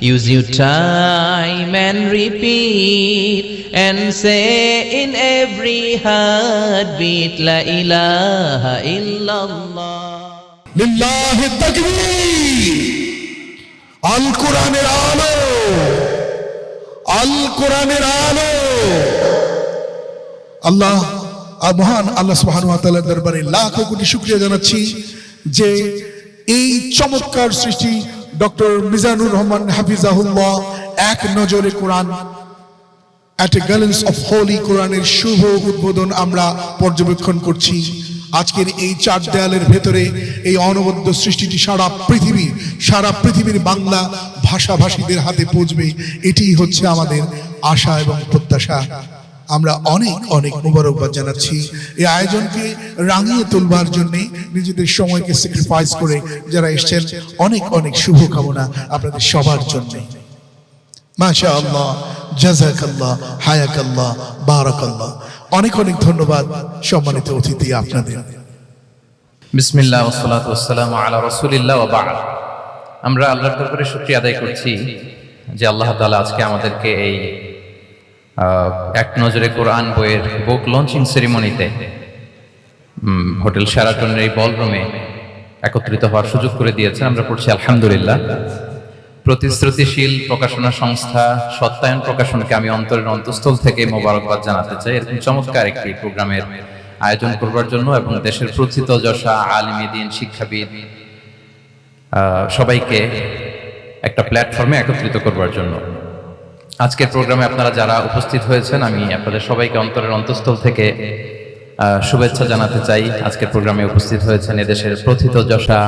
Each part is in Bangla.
use your time and repeat and say in every heartbeat, La ilaha illallah. তাকবীর আল কোরআনের আলো আল কোরআনের আলো আল্লাহ আর মহান আল্লাহ সুবহানাহু ওয়া তাআলার দরবারে লাখো কোটি শুকরিয়া জানাচ্ছি যে এই চমৎকার সৃষ্টি ডক্টর মিজানুর রহমান হাফিজাহুল্লাহ এক নজরে Quran. At a glance of holy কোরআনের শুভ উদ্বোধন আমরা পর্যবেক্ষণ করছি। আজকের এই চার দেয়ালের ভেতরে এই অনবদ্য সৃষ্টিটি সারা পৃথিবী, সারা পৃথিবীর বাংলা ভাষাভাষীদের হাতে পৌঁছবে। এটি হচ্ছে আমাদের আশা এবং প্রত্যাশা। আমরা অনেক অনেক মুবারকবাদ জানাচ্ছি। এই আয়োজনকে রাঙিয়ে তুলবার জন্য নিজেদের সময়কে স্যাক্রিফাইস করে যারা এসেছেন, অনেক অনেক শুভকামনা আপনাদের সবার জন্যে। মাশা আল্লাহ হায়াকাল্লাহ, বারাকাল্লাহ। অনেক অনেক ধন্যবাদ সম্মানিত অতিথি আপনাদের। বিসমিল্লাহ ওসলাত ওসালাম আলা রসুলিল্লাহ বাদ। আমরা আল্লাহর দরবারে শুক্রিয়া আদায় করছি যে আল্লাহ তাআলা আজকে আমাদেরকে এই এক নজরে কোরআন বইয়ের বুক লঞ্চিং সেরিমনিতে হোটেল শেরাটনের এই বলরুমে একত্রিত হওয়ার সুযোগ করে দিয়েছেন। আমরা পড়ছি আলহামদুলিল্লাহ। প্রতিশ্রুতিশীল প্রকাশনা সংস্থা সত্যায়ন প্রকাশনকে আমি অন্তরের অন্তঃস্থল থেকে মোবারকবাদ জানাতে চাই। এরকম চমৎকার একটি প্রোগ্রামের আয়োজন করবার জন্য এবং দেশের প্রথিত যশা আলিমী দিন শিক্ষাবিদ সবাইকে একটা প্ল্যাটফর্মে একত্রিত করবার জন্য। আজকের প্রোগ্রামে আপনারা যারা উপস্থিত হয়েছেন আমি আপনাদের সবাইকে অন্তরের অন্তঃস্থল থেকে শুভেচ্ছা জানাতে চাই। আজকের প্রোগ্রামে উপস্থিত হয়েছেন এদেশের প্রথিত যশা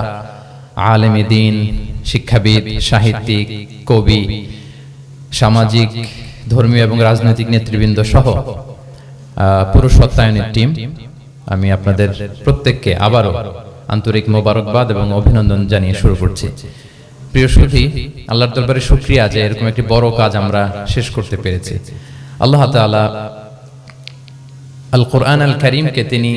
আলেমী দিন শিক্ষাবিদ সাহিত্যিক কবি সামাজিক ধর্মীয় এবং রাজনৈতিক নেতৃবৃন্দ সহ আহ, পুরো সত্যায়নের টিম। আমি আপনাদের প্রত্যেককে আবারও আন্তরিক মোবারকবাদ এবং অভিনন্দন জানিয়ে শুরু করছি। প্রিয় সুধী, আল্লাহর দরবারে শুক্রিয়া যে এরকম একটি বড় কাজ আমরা শেষ করতে পেরেছি। আল্লাহ তাআলা আল কোরআন আল করিমকে তিনি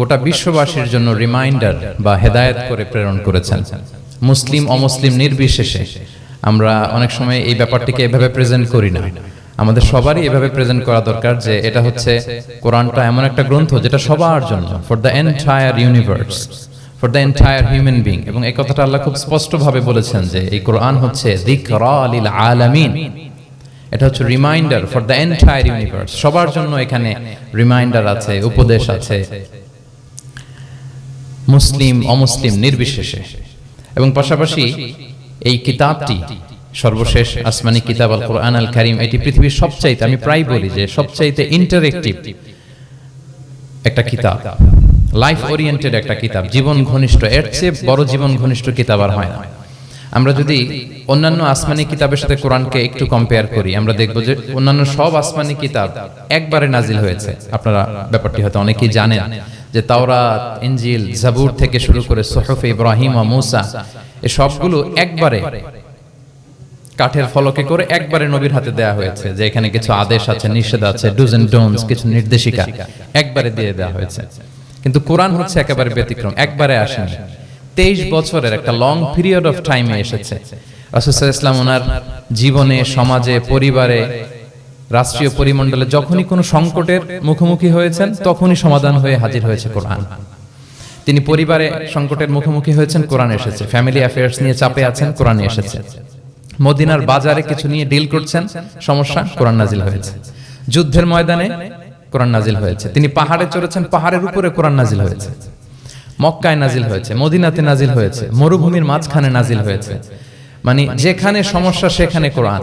গোটা বিশ্ববাসীর জন্য রিমাইন্ডার বা হেদায়েত করে প্রেরণ করেছেন। মুসলিম, অমুসলিম নির্বিশেষে আমরা অনেক সময় এই ব্যাপারটিকে এভাবে প্রেজেন্ট করি না। আমাদের সবারই এভাবে প্রেজেন্ট করা দরকার যে এটা হচ্ছে কোরআনটা এমন একটা গ্রন্থ যেটা সবার জন্য for the entire universe for the entire human being এবং এই কথাটা আল্লাহ খুব স্পষ্টভাবে বলেছেন যে এই কোরআন হচ্ছে আলামিন। এটা হচ্ছে reminder for the entire universe সবার জন্য এখানে রিমাইন্ডার আছে, উপদেশ আছে। মুসলিম, অমুসলিম, নির্বিশেষে। এবং পাশাপাশি এই কিতাবটি, সর্বশেষ আসমানি কিতাব আল কোরআন আল কারিম, এটি পৃথিবীর সবচাইতে, আমি প্রায় বলি যে সবচাইতে ইন্টারেক্টিভ একটা কিতাব। লাইফ ওরিয়েন্টেড একটা কিতাব, জীবন ঘনিষ্ঠ, এর চেয়ে বড় জীবন ঘনিষ্ঠ কিতাব আর হয় না। আমরা যদি অন্যান্য আসমানি কিতাবের সাথে কোরআনকে একটু কম্পেয়ার করি, আমরা দেখব যে অন্যান্য সব আসমানি কিতাব একবারে নাজিল হয়েছে। আপনারা ব্যাপারটি হয়তো অনেকেই জানেন যে তাওরাত, ইনজিল, জাবুর থেকে শুরু করে সোহফে ইব্রাহিম ও মুসা, এ সবগুলো একবারে কাঠের ফলকে করে একবারে নবীর হাতে দেয়া হয়েছে, যে এখানে কিছু আদেশ আছে, নিষেধ আছে ডুজ এন্ড ডোনস কিছু নির্দেশিকা একবারে দিয়ে দেওয়া হয়েছে। কিন্তু কোরআন হচ্ছে একেবারে ব্যতিক্রম, একবারে আসেনি। তেইশ বছরের একটা লং পিরিয়ড অফ টাইমে এসেছে। রাসূল ইসলাম ওনার জীবনে, সমাজে, পরিবারে, রাষ্ট্রীয় পরিমণ্ডলে যখনই কোনো সংকটের মুখোমুখি হয়েছেন, তখনই সমাধান হয়ে হাজির হয়েছে কোরআন। তিনি পরিবারে সংকটের মুখোমুখি হয়েছেন, কোরআন এসেছে। ফ্যামিলি অ্যাফেয়ার্স নিয়ে চাপে আছেন, কোরআন এসেছে। মদিনার বাজারে কিছু নিয়ে ডিল করছেন, সমস্যা কোরআন নাজিল হয়েছে। যুদ্ধের ময়দানে কোরআন নাজিল হয়েছে। তিনি পাহাড়ে চড়েছেন পাহাড়ের উপরে কোরআন নাজিল হয়েছে। মক্কায় নাজিল হয়েছে মদিনাতে নাজিল হয়েছে মরুভূমির মাঝখানে নাজিল হয়েছে। মানে যেখানে সমস্যা সেখানে কোরআন।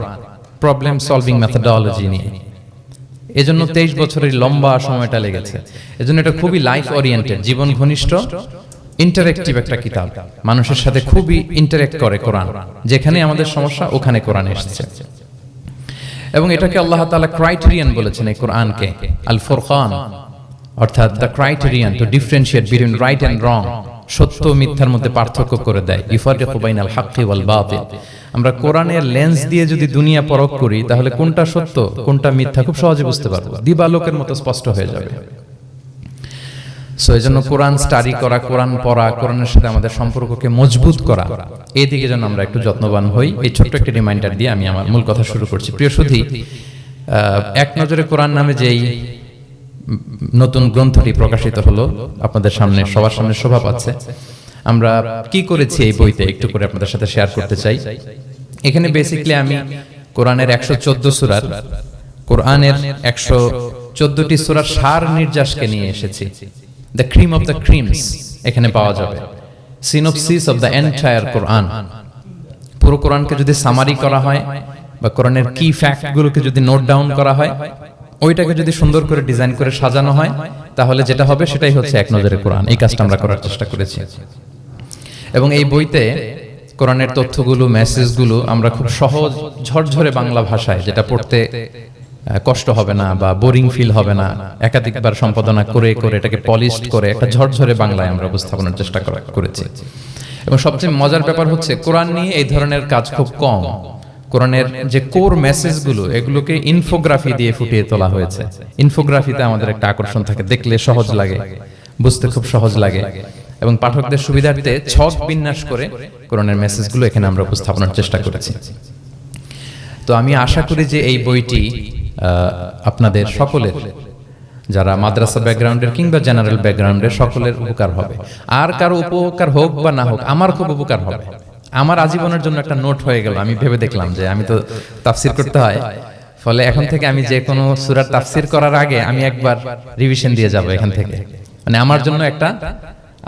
প্রবলেম সলভিং মেথডোলজি নিয়ে। এজন্য তেইশ বছরের লম্বা সময়টা লেগেছে। এজন্য এটা খুবই লাইফ ওরিয়েন্টেড জীবন ঘনিষ্ঠ ইন্টারেক্টিভ একটা কিতাব। মানুষের সাথে খুবই ইন্টারেক্ট করে কোরআন। যেখানে আমাদের সমস্যা ওখানে কোরআন এসেছে। এবং এটাকে আল্লাহ তালা ক্রাইটেরিয়ান বলেছেন এই কোরআনকে আল ফুরকান অর্থাৎ the criterion to differentiate between right and wrong সত্য মিথ্যার মধ্যে পার্থক্য করে দেয়। ইফারিকু বাইনাল হাক্কি ওয়াল বাতিল। আমরা কোরআনের লেন্স দিয়ে যদি দুনিয়া পরখ করি, তাহলে কোনটা সত্য, কোনটা মিথ্যা খুব সহজে বুঝতে পারব। দিবালোকের মতো স্পষ্ট হয়ে যাবে। সো এই জন্য কোরআন স্টাডি করা, কোরআন পড়া, কোরআনের সাথে আমাদের সম্পর্ককে মজবুত করা এই দিকে যেন আমরা একটু যত্নবান হই। এই ছোট্ট একটি রিমাইন্ডার দিয়ে আমি আমার মূল কথা শুরু করছি। প্রিয় সুধী এক নজরে কোরআন নামে যেই নতুন গ্রন্থটি প্রকাশিত হলো, আপনাদের সামনে, সবার সামনে শোভা পাচ্ছে। আমরা কি করেছি এই বইতে একটু করে আপনাদের সাথে শেয়ার করতে চাই। এখানে বেসিক্যালি আমি কোরআনের একশো চোদ্দ সুরার, কোরআনের একশো চোদ্দটি সুরার সার নির্যাসকে নিয়ে এসেছি। The cream of the creams এখানে পাওয়া যাবে। Synopsis of the entire Quran পুরো কোরআনকে যদি সামারি করা হয় বা কোরআনের কি ফ্যাক্টগুলোকে যদি নোট ডাউন করা হয় ওইটাকে যদি সুন্দর করে ডিজাইন করে সাজানো হয় তাহলে যেটা হবে সেটাই হচ্ছে এক নজরে কোরআন এই কাজটা আমরা করার চেষ্টা করেছি। এবং এই বইতে কোরআনের তথ্যগুলো মেসেজগুলো আমরা খুব সহজ ঝরঝরে বাংলা ভাষায় যেটা পড়তে কষ্ট হবে না বা বোরিং ফিল হবে না। একাধিকবার সম্পাদনা করে করে এটাকে পলিশড করে একটা ঝরঝরে বাংলায় আমরা উপস্থাপনের চেষ্টা করেছি। এবং সবচেয়ে মজার ব্যাপার হচ্ছে, কোরআন নিয়ে এই ধরনের কাজ খুব কম। কোরআনের যে কোর মেসেজগুলো এগুলোকে ইনফোগ্রাফি দিয়ে ফুটিয়ে তোলা হয়েছে। ইনফোগ্রাফিতে আমাদের একটা আকর্ষণ থাকে, দেখলে সহজ লাগে, বুঝতে খুব সহজ লাগে। এবং পাঠকদের সুবিধার্থে ছক বিন্যাস করে কোরআনের মেসেজগুলো এখানে আমরা উপস্থাপনের চেষ্টা করেছি। তো আমি আশা করি যে এই বইটি আপনাদের সকলের, যারা মাদ্রাসা ব্যাকগ্রাউন্ডের কিংবা জেনারেল ব্যাকগ্রাউন্ডের সকলের উপকার হবে। আর কারও উপকার হোক বা না হোক, আমার খুব উপকার হবে। আমার আজীবনের জন্য একটা নোট হয়ে গেল, আমি ভেবে দেখলাম যে আমি তো তাফসির করতে হয়। ফলে এখন থেকে আমি যে কোনো সুরার তাফসির করার আগে আমি একবার রিভিশন দিয়ে যাব এখান থেকে। মানে আমার জন্য একটা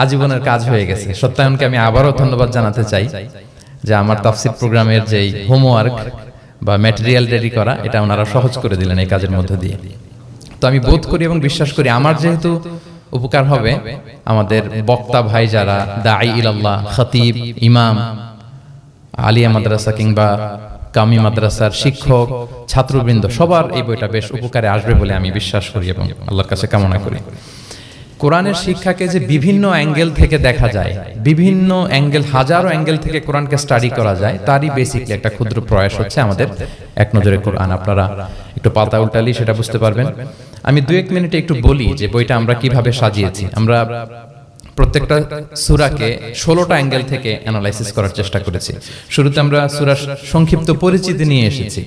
আজীবনের কাজ হয়ে গেছে। সত্যায়নকে আমি আবারও ধন্যবাদ জানাতে চাই যে আমার তাফসির প্রোগ্রামের যেই হোমওয়ার্ক বা ম্যাটেরিয়াল রেডি করা, এটা ওনারা সহজ করে দিলেন এই কাজের মধ্য দিয়ে। তো আমি বোধ করি এবং বিশ্বাস করি আমার যেহেতু উপকার হবে, আমাদের বক্তা ভাই যারা দাই ইলাল্লাহ, খতিব, ইমাম আলিয়া মাদ্রাসা কিংবা কামি মাদ্রাসার শিক্ষক, ছাত্রবৃন্দ, সবার এই বইটা বেশ উপকারে আসবে বলে আমি বিশ্বাস করি এবং আল্লাহর কাছে কামনা করি। কোরআনের শিক্ষাকে যে বিভিন্ন অ্যাঙ্গেল থেকে দেখা যায় বিভিন্ন অ্যাঙ্গেল হাজারো অ্যাঙ্গেল থেকে কোরআনকে স্টাডি করা যায় তারই বেসিকলি একটা ক্ষুদ্র প্রয়াস হচ্ছে আমাদের। এক নজরে কোরআন আপনারা একটু পাতা উল্টালি সেটা বুঝতে পারবেন। আমি দু এক মিনিটে একটু বলি যে বইটা আমরা কীভাবে সাজিয়েছি। আমরা প্রত্যেকটা সুরাকে ষোলোটা অ্যাঙ্গেল থেকে অ্যানালাইসিস করার চেষ্টা করেছি। শুরুতে আমরা সুরার সংক্ষিপ্ত পরিচিতি নিয়ে এসেছি।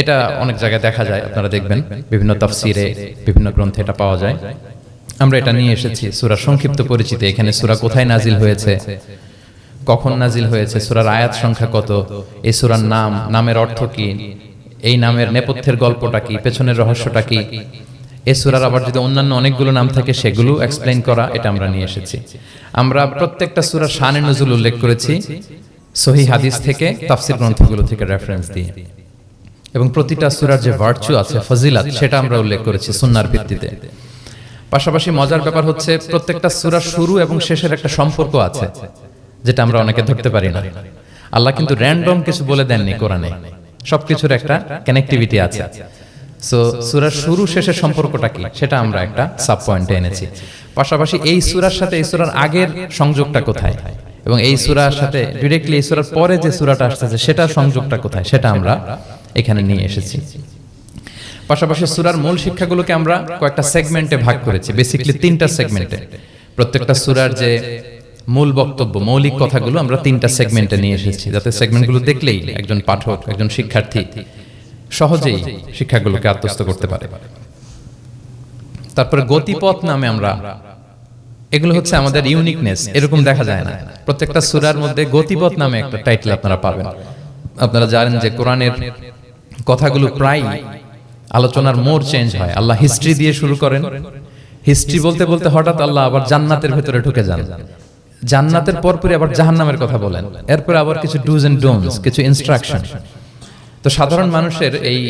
এটা অনেক জায়গায় দেখা যায় আপনারা দেখবেন বিভিন্ন তাফসিরে বিভিন্ন গ্রন্থে এটা পাওয়া যায় আমরা এটা নিয়ে এসেছি। সুরা সংক্ষিপ্ত পরিচিতি, এখানে সুরা কোথায় নাজিল হয়েছে? কখন নাজিল হয়েছে? সুরার আয়াত সংখ্যা কত? এই সুরার নাম, নামের অর্থ কি? এই নামের নেপথ্যের গল্পটা কি? পেছনের রহস্যটা কি? এ সুরার আবার যদি অন্যান্য অনেকগুলো নাম থাকে, সেগুলো এক্সপ্লেন করা, এটা আমরা নিয়ে এসেছি। আমরা প্রত্যেকটা সুরার শানে নজুল উল্লেখ করেছি, সহি হাদিস থেকে, তাফসির গ্রন্থগুলো থেকে রেফারেন্স দিয়ে। এবং প্রতিটা সুরার যে ভার্চু আছে, ফজিলাত, সেটা আমরা উল্লেখ করেছি সুন্নার ভিত্তিতে। পাশাপাশি মজার ব্যাপার হচ্ছে প্রত্যেকটা সুরার শুরু এবং শেষের একটা সম্পর্ক আছে যেটা আমরা অনেকে ধরতে পারি না। আল্লাহ কিন্তু র্যান্ডম কিছু বলে দেননি কোরআনে। সবকিছুর একটা কানেক্টিভিটি আছে। সো সুরার শুরু শেষের সম্পর্কটা কি? সেটা আমরা একটা সাব পয়েন্টে এনেছি। পাশাপাশি এই সুরার সাথে এই সুরার আগের সংযোগটা কোথায়? এবং এই সুরার সাথে ডিরেক্টলি এই সুরার পরে যে সুরাটা আসতেছে সেটা সংযোগটা কোথায়? সেটা আমরা এখানে নিয়ে এসেছি। পাশাপাশি সুরার মূল শিক্ষাগুলোকে আমরা কয়েকটা সেগমেন্টে ভাগ করেছি বেসিক্যালি তিনটা সেগমেন্টে প্রত্যেকটা সুরার যে মূল বক্তব্য, মৌলিক কথাগুলো আমরা তিনটা সেগমেন্টে নিয়ে এসেছি, যাতে সেগমেন্টগুলো দেখলেই একজন পাঠক, একজন শিক্ষার্থী সহজেই শিক্ষাগুলোকে আত্মস্থ করতে পারে। তারপরে গতিপথ নামে আমরা, এগুলো হচ্ছে আমাদের ইউনিকনেস এরকম দেখা যায় না। প্রত্যেকটা সুরার মধ্যে গতিপথ নামে একটা টাইটেল আপনারা পাবেন। আপনারা জানেন যে কোরআনের কথাগুলো প্রায় আলোচনার মোর চেঞ্জ হয়। আল্লাহ হিস্ট্রি দিয়ে শুরু করেন। হিস্ট্রি বলতে বলতে হঠাৎ আল্লাহ আবার জান্নাতের ভেতরে ঢুকে যান। জান্নাতের পরপরই আবার জাহান্নামের কথা বলেন। এরপরে আবার কিছু ডুজ এন্ড ডোনস কিছু ইনস্ট্রাকশন তো সাধারণ মানুষের এই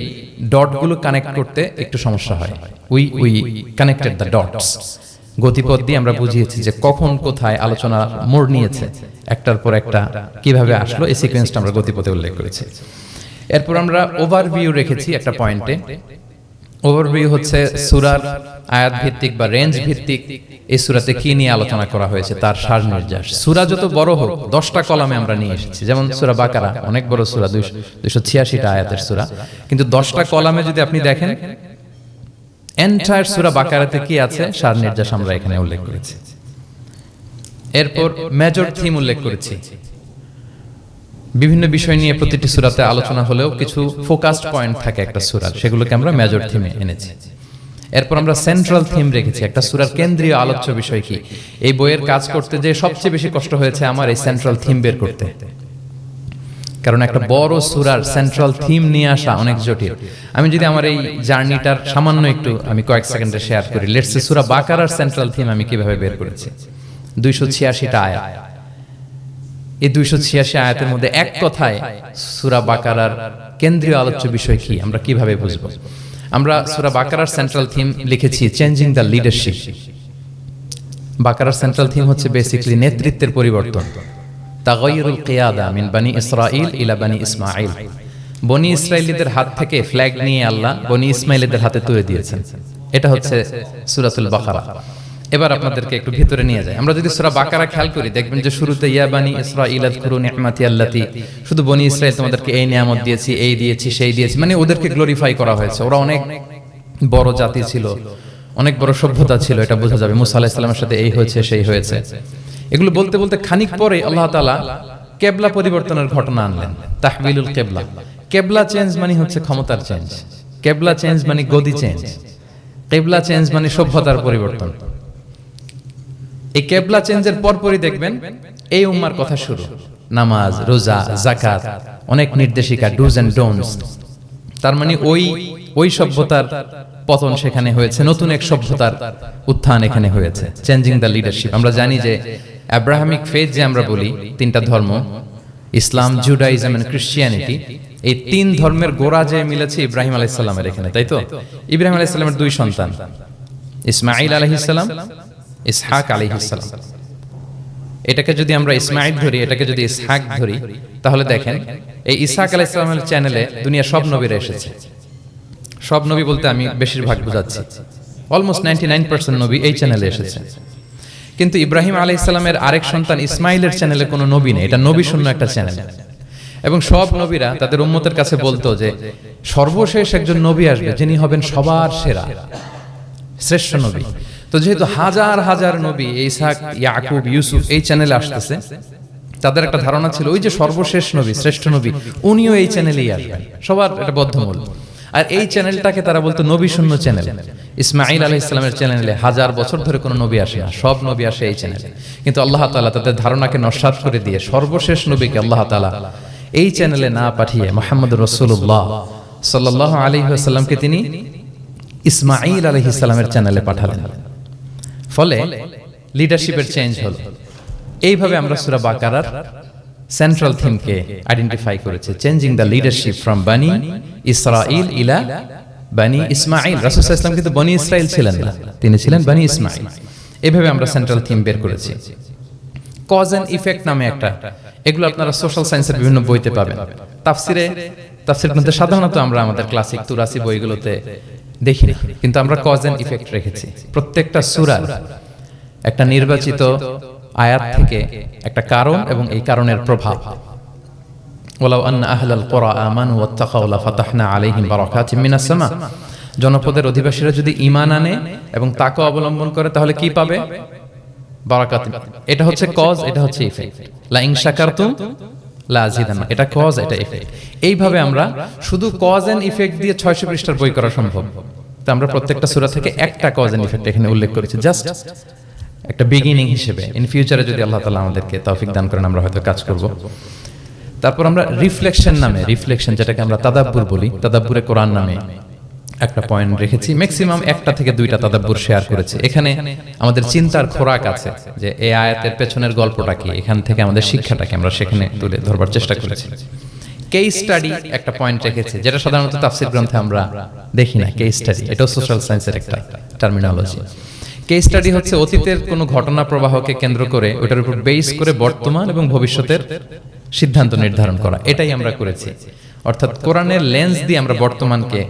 ডটগুলো কানেক্ট করতে একটু সমস্যা হয়। We we connected the dots গতিপথ দিয়ে আমরা বুঝিয়েছি যে কখন কোথায় আলোচনা মোড় নিয়েছে। একটার পর একটা কীভাবে আসলো এই সিকোয়েন্সটা আমরা গতিপথে উল্লেখ করেছি। এরপর আমরা ওভারভিউ রেখেছি একটা পয়েন্টে ওভারভিউ হচ্ছে সুরার আয়াত ভিত্তিক বা রেঞ্জ ভিত্তিক এই সুরাতে কি নিয়ে আলোচনা করা হয়েছে, তার সার নির্যাস সুরা যত বড় হোক, দশটা কলামে আমরা নিয়ে এসেছি। যেমন সুরা বাকারা, অনেক বড় সুরা, দুইশো ছিয়াশিটা আয়াতের সুরা। কিন্তু দশটা কলামে যদি আপনি দেখেন এন্টায়ার সুরা বাকারাতে কি আছে সার নির্যাস আমরা এখানে উল্লেখ করেছি। এরপর মেজর থিম উল্লেখ করেছি। বিভিন্ন বিষয় নিয়ে প্রতিটি সুরাতে আলোচনা হলেও কিছু ফোকাসড পয়েন্ট থাকে একটা সুরার সেগুলোকে আমরা মেজর থিমে এনেছি। এরপর আমরা সেন্ট্রাল থিম রেখেছি, একটা সুরার কেন্দ্রীয় আলোচ্য বিষয় কি? এই বইয়ের কাজ করতে যে সবচেয়ে বেশি কষ্ট হয়েছে আমার এই সেন্ট্রাল থিম বের করতে। কারণ একটা বড় সুরার সেন্ট্রাল থিম নিয়ে আসা অনেক জটিল। আমি যদি আমার এই জার্নিটার সামান্য একটু আমি কয়েক সেকেন্ডে শেয়ার করি। লেটসে সুরা বাকারার সেন্ট্রাল থিম আমি কীভাবে বের করেছি? দুইশো ছিয়াশিটা আয়াত। এই দুইশো ছিয়াশি আয়াতের মধ্যে এক কথায় সুরা বাকারার কেন্দ্রীয় আলোচ্য বিষয় কি? আমরা কীভাবে বুঝব? আমরা সুরা বাকারার সেন্ট্রাল থিম লিখেছি চেঞ্জিং দ্য লিডারশিপ বাকারার সেন্ট্রাল থিম হচ্ছে বেসিক্যালি নেতৃত্বের পরিবর্তন। তাগয়রুল কিয়াদা মিন বানি ইসরাইল ইলা বানি ইসমাইল বনি ইসরায়েলিদের হাত থেকে ফ্ল্যাগ নিয়ে আল্লাহ বনি ইসমাইলিদের হাতে তুলে দিয়েছেন। এটা হচ্ছে সুরাতুল বাকারা। এবার আপনাদেরকে একটু ভিতরে নিয়ে যায়। আমরা যদি সুরা বাকারা খেয়াল করি, দেখবেন যে শুরুতে, ইয়া বানি ইসরাইল আযকুরু নি'মাতি আল্লাতি শুধু বনি ইসরাইল তোমাদেরকে এই নিয়ামত দিয়েছি, এই দিয়েছি, সেই দিয়েছি। মানে ওদেরকে গ্লোরিফাই করা হয়েছে। ওরা অনেক বড় জাতি ছিল, অনেক বড় সভ্যতা ছিল, এটা বোঝা যাবে। মুসা আলাহিস সাল্লামের সাথে এই হয়েছে, সেই হয়েছে। এগুলো বলতে বলতে খানিক পরে আল্লাহ তালা কেবলা পরিবর্তনের ঘটনা আনলেন। তাহবিলুল কেবলা। কেবলা চেঞ্জ মানে হচ্ছে ক্ষমতার চেঞ্জ। কেবলা চেঞ্জ মানে গদি চেঞ্জ। কেবলা চেঞ্জ মানে সভ্যতার পরিবর্তন। এই কেবলা চেঞ্জের পরপরই দেখবেন, এই উম্মার কথা শুরু। নামাজ, রোজা জাকাত অনেক নির্দেশিকা ডুজ এন্ড ডোনস তার মানে ওই ওই সভ্যতার পতন সেখানে হয়েছে, নতুন এক সভ্যতার উত্থান এখানে হয়েছে। চেঞ্জিং দ্য লিডারশিপ আমরা জানি যে অ্যাব্রাহামিক ফেথ যে আমরা বলি, তিনটা ধর্ম, ইসলাম জুডাইজম এন্ড ক্রিশ্চিয়ানিটি এই তিন ধর্মের গোড়া যে মিলেছে ইব্রাহিম আলাইসাল্লামের এখানে, তাই তো? ইব্রাহিম আলাইসাল্লামের দুই সন্তান ইসমাইল আলহিসাল্লাম ইসহাক আলহিসাল্লাম এটাকে যদি আমরা ইসমাইল ধরি এটাকে যদি ইসহাক ধরি তাহলে দেখেন এই ইসহাক আলাহ ইসলামের চ্যানেলে দুনিয়া সব নবীরা এসেছে। সব নবী বলতে আমি বেশিরভাগ বুঝাচ্ছি। অলমোস্ট নাইনটি নাইন পার্সেন্ট নবী এই চ্যানেলে এসেছে। কিন্তু ইব্রাহিম আলাহ ইসলামের আরেক সন্তান ইসমাইলের চ্যানেলে কোনো নবী নেই। এটা নবী শূন্য একটা চ্যানেল এবং সব নবীরা তাদের উম্মতের কাছে বলতো যে সর্বশেষ একজন নবী আসবে যিনি হবেন সবার সেরা শ্রেষ্ঠ নবী। তো যেহেতু হাজার হাজার নবী ইসাক ইয়াকুব, ইউসুফ এই চ্যানেলে আসতেছে, তাদের একটা ধারণা ছিল, ওই যে সর্বশেষ নবী, শ্রেষ্ঠ নবী, উনিও এই চ্যানেলেই আসবেন। সবার এটা বদ্ধমূল। আর এই চ্যানেলটাকে তারা বলতো নবী শূন্য চ্যানেল ইসমাইল আলহ ইসলামের চ্যানেলে হাজার বছর ধরে কোনো নবী আসে না, সব নবী আসে এই চ্যানেলে কিন্তু আল্লাহ তালা তাদের ধারণাকে নস্বাত করে দিয়ে সর্বশেষ নবীকে আল্লাহ তালা এই চ্যানেলে না পাঠিয়ে মোহাম্মদ রসুল্লাহ সাল্লাহ আলী তিনি ইসমাইল আলহ ইসলামের চ্যানেলে পাঠালেন। ফলে লিডারশিপের চেঞ্জ হলো। এইভাবে আমরা সুরা বাকারার সেন্ট্রাল থিমকে আইডেন্টিফাই করেছে। চেঞ্জিং দ্য লিডারশিপ ফ্রম বানি ইসরাইল ইলা বানি ইসমাইল রাসূল ইসলাম কিন্তু বনি ইসরাইল ছিলেন না। তিনি ছিলেন বানি ইসমাইল এভাবে আমরা সেন্ট্রাল থিম বের করেছি। কজ অ্যান্ড ইফেক্ট নামে একটা। এগুলো আপনারা সোশ্যাল সায়েন্সের বিভিন্ন বইতে পাবেন। তাফসিরে তাফসির মধ্যে সাধারণত আমরা আমাদের ক্লাসিক তুরাসি বইগুলোতে দেখি না, কিন্তু আমরা কজ অ্যান্ড ইফেক্ট রেখেছি। প্রত্যেকটা সুরার একটা নির্বাচিত আয়াত থেকে একটা কারণ এবং এই কারণের প্রভাব। ওলাও আন্না আহলাল কোরআ আমানু ওয়াত্তাকাউ লাফাতাহনা আলাইহিম বারাকাতিম মিনাস সামা। জনপদের অধিবাসীরা যদি ঈমান আনে এবং তাকে অবলম্বন করে, তাহলে কি পাবে? বারাকাত। এটা হচ্ছে কজ এটা হচ্ছে ইফেক্ট লা ইন শাকারতুম লা এটা কজ এটা ইফেক্ট এইভাবে আমরা শুধু কজ এন্ড ইফেক্ট দিয়ে 600 পৃষ্ঠার বই করা সম্ভব। তো আমরা প্রত্যেকটা সূরা থেকে একটা কজ এন্ড ইফেক্ট এখানে উল্লেখ করেছি। জাস্ট একটা বিগিনিং হিসেবে ইন ফিউচারে যদি আল্লাহ তাআলা আমাদেরকে তৌফিক দান করেন আমরা হয়তো কাজ করব। তারপর আমরা রিফ্লেকশন নামে রিফ্লেকশন যেটাকে আমরা তাদাব্বুর বলি তাদাব্বুরে কোরআন নামে একটা পয়েন্ট রেখেছি। ম্যাক্সিমাম একটা থেকে দুইটা তাদাব্বুর শেয়ার করেছি। এখানে আমাদের চিন্তার খোরাক আছে যে এই আয়াতের পেছনের গল্পটা কি এখান থেকে আমাদের শিক্ষাটাকে আমরা সেখানে তুলে ধরবার চেষ্টা করেছি। কেস স্টাডি একটা পয়েন্ট রেখেছে যেটা সাধারণত তাফসির গ্রন্থে আমরা দেখি না কেস স্টাডি এটাও সোশ্যাল সায়েন্সের একটা টার্মিনোলজি কেস স্টাডি হচ্ছে অতীতের কোনো ঘটনা প্রবাহকে কেন্দ্র করে ওটার উপর বেস করে বর্তমান এবং ভবিষ্যতের সিদ্ধান্ত নির্ধারণ করা এটাই আমরা করেছি। অর্থাৎ কোরআনের লেন্স দিয়ে আমরা বর্তমানকে